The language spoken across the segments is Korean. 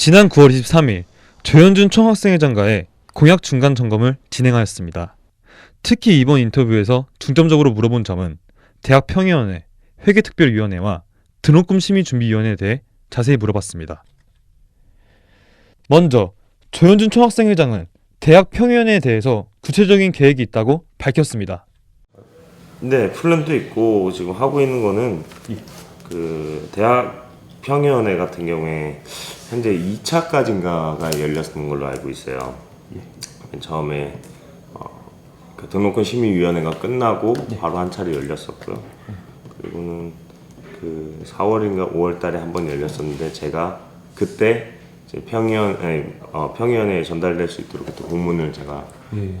지난 9월 23일 조현준 총학생회장과의 공약 중간 점검을 진행하였습니다. 특히 이번 인터뷰에서 중점적으로 물어본 점은 대학 평의원회, 회계특별위원회와 등록금 심의준비위원회에 대해 자세히 물어봤습니다. 먼저 조현준 총학생회장은 대학 평의원회에 대해서 구체적인 계획이 있다고 밝혔습니다. 네, 플랜도 있고 지금 하고 있는 거는 그 대학 평의원회 같은 경우에 현재 2차까지인가가 열렸던 걸로 알고 있어요. 맨 처음에 어, 그 등록금 심의위원회가 끝나고 바로 한 차례 열렸었고요. 그리고는 그 4월인가 5월달에 한 번 열렸었는데 제가 그때 평의원 아니, 어, 평의원회에 전달될 수 있도록 그때 공문을 제가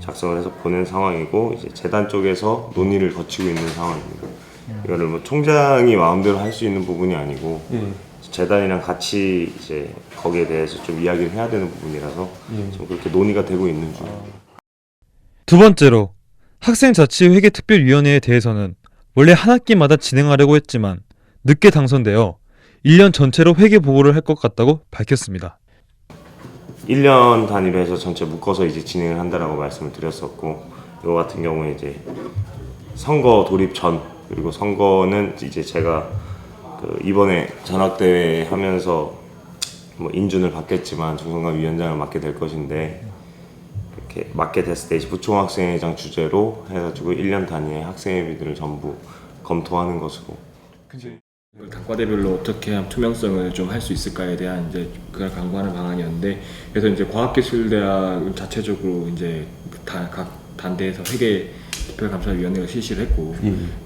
작성을 해서 보낸 상황이고 이제 재단 쪽에서 논의를 거치고 있는 상황입니다. 이거를 뭐 총장이 마음대로 할 수 있는 부분이 아니고 재단이랑 같이 이제 거기에 대해서 좀 이야기를 해야 되는 부분이라서 지금 그렇게 논의가 되고 있는 중입니다. 두 번째로 학생 자치 회계 특별위원회에 대해서는 원래 한 학기마다 진행하려고 했지만 늦게 당선되어 1년 전체로 회계 보고를 할 것 같다고 밝혔습니다. 1년 단위로 해서 전체 묶어서 이제 진행을 한다라고 말씀을 드렸었고 이거 같은 경우에 이제 선거 돌입 전 그리고 선거는 이제 제가 그 이번에 전학대회 하면서 뭐 인준을 받겠지만 중선관 위원장을 맡게 될 것인데 이렇게 맡게 됐을 때 이제 부총학생회장 주제로 해가지고 1년 단위의 학생회비들을 전부 검토하는 것으로. 단과대별로 어떻게 하면 투명성을 좀 할 수 있을까에 대한 이제 그걸 강구하는 방안이었는데 그래서 이제 과학기술대학은 자체적으로 이제 다 각 단대에서 회계 특별감사위원회가 실시를 했고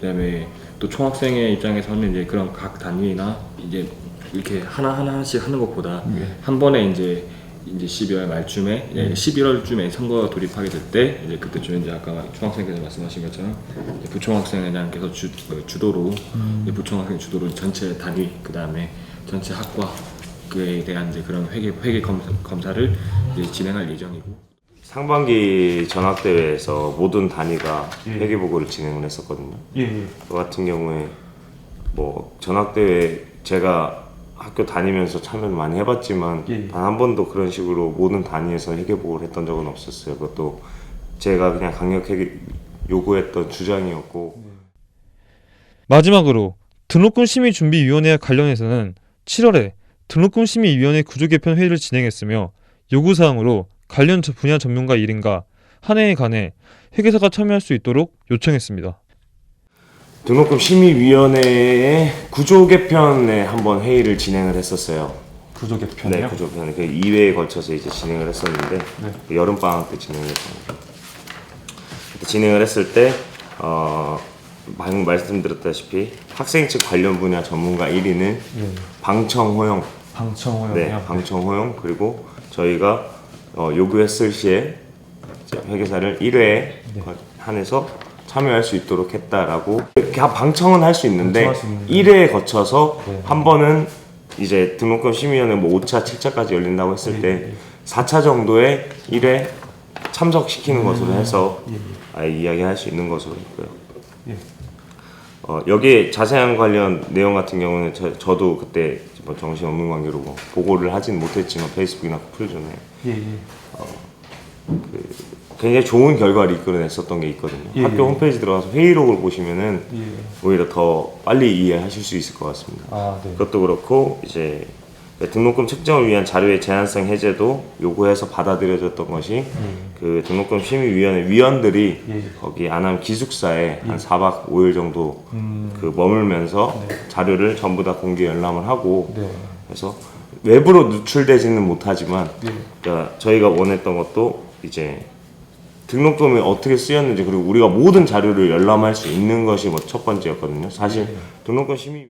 그다음에 또 총학생회 입장에서는 이제 그런 각 단위나 이제 이렇게 하나 하나 하나씩 하는 것보다 한 번에 이제 이제 12월 말쯤에 이제 11월쯤에 선거 돌입하게 될 때 이제 그때쯤에 이제 아까 총학생께서 말씀하신 것처럼 이제 부총학생회장께서 주, 그 주도로 이제 부총학생 주도로 전체 단위 그 다음에 전체 학과 그에 대한 이제 그런 회계 회계 검, 검사를 이제 진행할 예정이고 상반기 전학대회에서 모든 단위가 회계보고를 진행을 했었거든요. 저 같은 경우에 뭐 전학대회 제가 학교 다니면서 참여를 많이 해봤지만 단한 번도 그런 식으로 모든 단위에서 회계보고를 했던 적은 없었어요. 그것도 제가 그냥 강력하게 요구했던 주장이었고. 마지막으로 등록금 심의 준비 위원회와 관련해서는 7월에 등록금 심의 위원회 구조 개편 회의를 진행했으며 요구 사항으로 관련 저- 분야 전문가 1인과 한 해에 관해 회계사가 참여할 수 있도록 요청했습니다. 등록금 심의위원회의 구조 개편에 한번 회의를 진행을 했었어요. 구조 개편이요? 네, 구조 개편 그 2회에 걸쳐서 이제 진행을 했었는데 그 여름 방학 때 진행을 했습니다. 그때 진행을 했을 때 어, 방금 말씀드렸다시피 학생 측 관련 분야 전문가 1위는 방청 허용, 방청호요. 네, 방청 허용 그리고 저희가 어, 요구했을 시에 회계사를 1회에 한해서 참여할 수 있도록 했다라고 방청은 할 수 있는데 방청할 수 있는데. 1회에 거쳐서 한 번은 이제 등록금 심의위원회 뭐 5차, 7차까지 열린다고 했을 때 4차 정도에 1회 참석시키는 것으로 해서 아예 이야기할 수 있는 것으로 있고요. 예. 어, 여기에 자세한 관련 내용 같은 경우는 저, 저도 그때 뭐 정신 없는 관계로 뭐 보고를 하진 못했지만 페이스북이나 풀 전에 예, 예. 굉장히 좋은 결과를 이끌어냈었던 게 있거든요. 예, 학교 예. 홈페이지 들어가서 회의록을 보시면은 예. 오히려 더 빨리 이해하실 수 있을 것 같습니다. 아, 네. 그것도 그렇고 이제 등록금 측정을 위한 자료의 제한성 해제도 요구해서 받아들여졌던 것이 그 등록금 심의위원회 위원들이 예. 거기 안암 기숙사에 한 4박 5일 정도 그 머물면서 자료를 전부 다 공개 열람을 하고 네. 그래서 외부로 누출되지는 못하지만 예. 그러니까 저희가 원했던 것도 이제 등록금이 어떻게 쓰였는지 그리고 우리가 모든 자료를 열람할 수 있는 것이 뭐 첫 번째였거든요. 사실 등록금 심의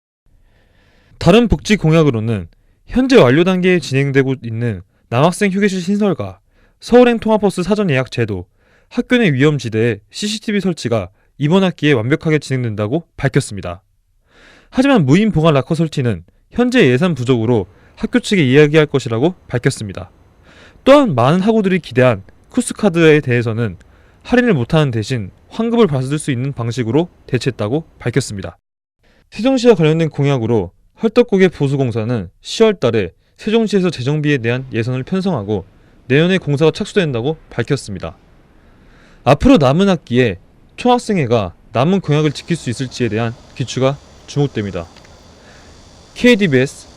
다른 복지 공약으로는 현재 완료 단계에 진행되고 있는 남학생 휴게실 신설과 서울행 통합버스 사전 예약 제도, 학교 내 위험지대에 CCTV 설치가 이번 학기에 완벽하게 진행된다고 밝혔습니다. 하지만 무인 보관 락커 설치는 현재 예산 부족으로 학교 측에 이야기할 것이라고 밝혔습니다. 또한 많은 학우들이 기대한 쿠스카드에 대해서는 할인을 못하는 대신 환급을 받을 수 있는 방식으로 대체했다고 밝혔습니다. 세종시와 관련된 공약으로 헐떡국의 보수공사는 10월 달에 세종시에서 재정비에 대한 예산을 편성하고 내년에 공사가 착수된다고 밝혔습니다. 앞으로 남은 학기에 총학생회가 남은 공약을 지킬 수 있을지에 대한 기추가 주목됩니다. KDBS